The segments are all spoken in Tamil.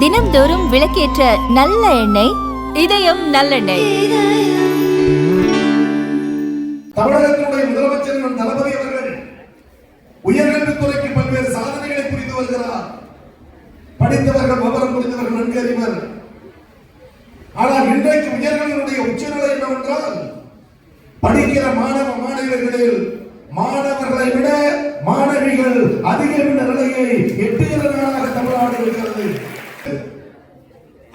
தினம்தோறும் விளக்கேற்ற நல்ல எண்ணெய் இதயம் நல்லெண்ணெய். தமிழகத்தினுடைய முதலமைச்சர் நம் தளபதி அவர்கள் உயர்கல்வித்துறைக்கு பல்வேறு சாதனைகளை புரிந்து வருகிறார். படித்தவர்கள் விவரம் புரிந்தவர்கள் நன்கு அறிவர் ஆனால் இன்றைக்கு உயர்கல்வியினுடைய உச்சநிலை என்னவென்றால் படிக்கிற மாணவ மாணவியர்களில் மாணவர்களை விட மாணவி அதிக என்ற நிலையை எட்டுகிற நாளாக தமிழ்நாடு இருக்கிறது.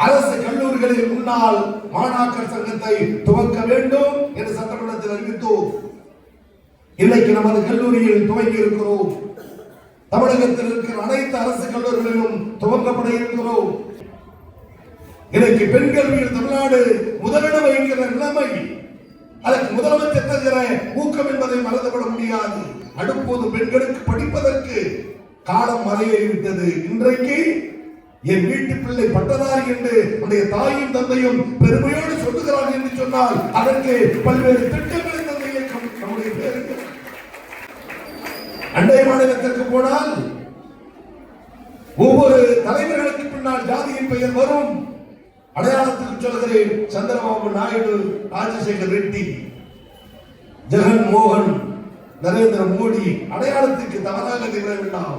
அரசு கல்லூரிகளில் முன்னால் மாணாக்கர் சங்கத்தை துவக்க வேண்டும் என்று சட்டமன்றத்தில் அறிவித்தோம். இன்னைக்கு நமது கல்லூரியில் துவங்கி இருக்கிறோம். தமிழகத்தில் இருக்கிற அனைத்து அரசு கல்லூரிகளிலும் துவங்கப்பட இருக்கிறோம். இன்னைக்கு பெண் கல்வியில் தமிழ்நாடு முதலிடம் வகிக்கிற நிலைமை அதற்கு முதலமைச்சர் தருகிற ஊக்கம் என்பதை மறந்துவிட முடியாது. அடுப்போது பெண்களுக்கு படிப்பதற்கு காலம் மறையேறிவிட்டது. இன்றைக்கு என் வீட்டு பிள்ளை பட்டதாரி என்று உடைய தாயும் தந்தையும் பெருமையோடு சொல்லுகிறார் என்று சொன்னால் அதற்கு பல்வேறு திட்டங்களை தந்தையை நம்முடைய பேருக்கு. அண்டை மாநிலத்திற்கு போனால் ஒவ்வொரு தலைவர்களுக்கு பின்னால் ஜாதியின் பெயர் வரும். அடையாளத்துக்கு சொல்கிறேன் சந்திரபாபு நாயுடு ராஜசேகர் ரெட்டி ஜெகன் மோகன் நரேந்திர மோடி அடையாளத்துக்கு தவறாக நிகழ வேண்டாம்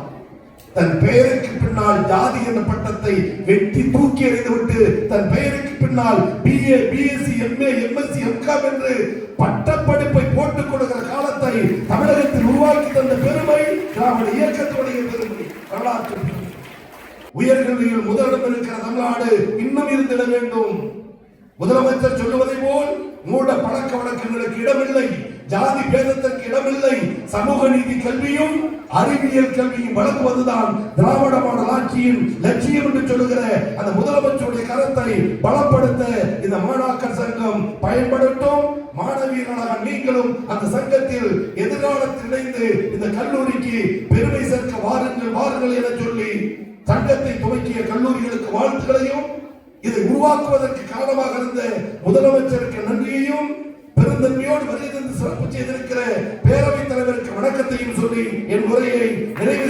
தன் பெயருக்கு பின்னால் ஜாதி என்ற பட்டத்தை வெட்டி தூக்கி எறிந்துவிட்டு தன் பெயருக்கு பின்னால் BA BSc MA MSc MCom என்று பட்டப்படிப்பை போட்டுக் கொடுக்கிற காலத்தை தமிழகத்தில் உருவாக்கி தந்த பெருமை திராவிட இயக்கத்துடைய பெருமை வரலாற்று உயர்கல்வியில் முதலிடம் இருக்கிற தமிழ்நாடு இன்னும் இருந்திட வேண்டும். முதலமைச்சர் சொல்லுவதை போல் மூட பழக்க வழக்கங்களுக்கு இடமில்லை ஜாதி பேதத்திற்கு இடமில்லை சமூக நீதி கல்வியும் அறிவியல் கல்வியும் வழங்குவதுதான் திராவிட மாடல் ஆட்சியின் லட்சியம் என்று சொல்லுகிற அந்த முதலமைச்சருடைய கருத்தை பலப்படுத்த இந்த மாணாக்கர் சங்கம் பயன்படுத்தும். மாணவியர்களாக நீங்களும் அந்த சங்கத்தில் எதிர்காலத்தில் இணைந்து இந்த கல்லூரிக்கு பெருமை சேர்க்க வாருங்கள் வாருங்கள் என சொல்லி சங்கத்தை துவக்கிய கல்லூரிகளுக்கு வாழ்த்துக்களையும் இதை உருவாக்குவதற்கு காரணமாக இருந்த முதலமைச்சருக்கு நன்றியையும் பெருந்தன்மையோடு வருகை தந்து சிறப்பு செய்திருக்கிற பேரவைத் தலைவருக்கு வணக்கத்தையும் சொல்லி என் உரையை நிறைவு